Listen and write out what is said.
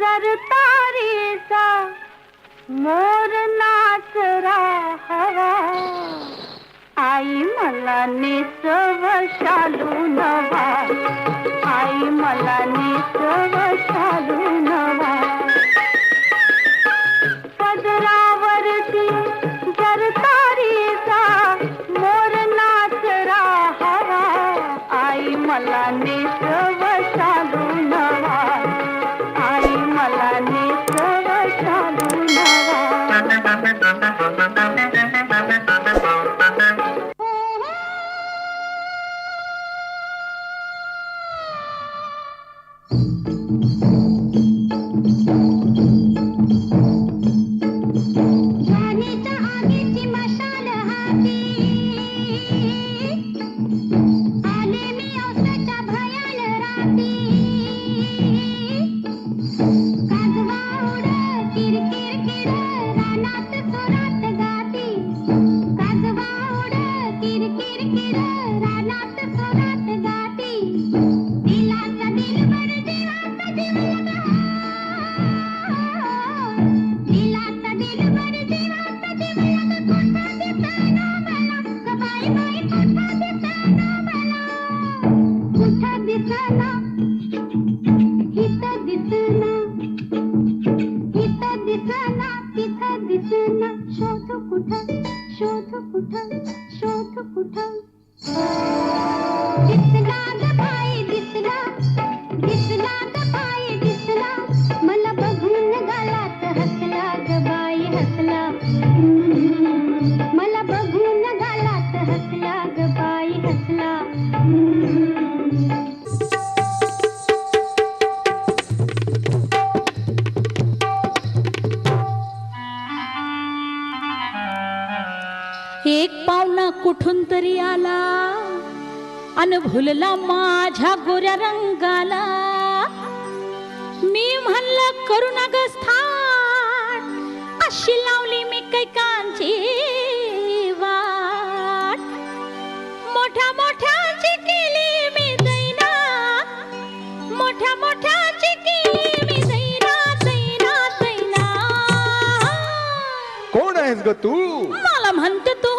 जर तारीचा मोर नाच हवा आई मला निसव शालू नवा. आई मला निसव शालू नवा. புடம் कुठून तरी आला अन भुलला माझ्या गोऱ्या रंगाला. मी म्हणलं करू ग स्थान अशी लावली मी कैकांची वाट. मोठ्या मोठ्याची केली मी दैना मोठ्या मोठ्याची केली मी दैना दैना दैना. कोण आहेस ग तू? मला म्हणते तू.